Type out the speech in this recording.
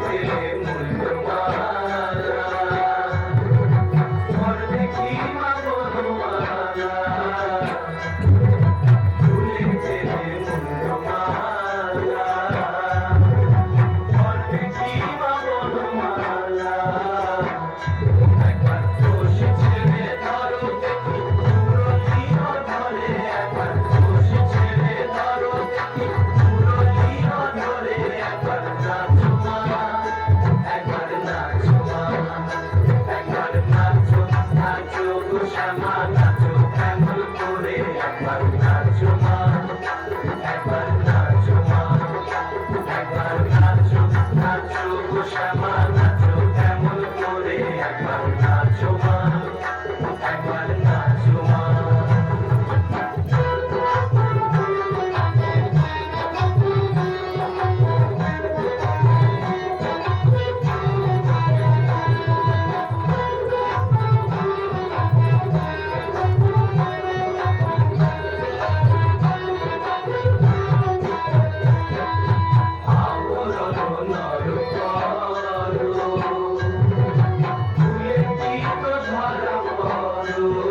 Thank. সামাল নাচো তেমন করে একবার নাচো। Senhor.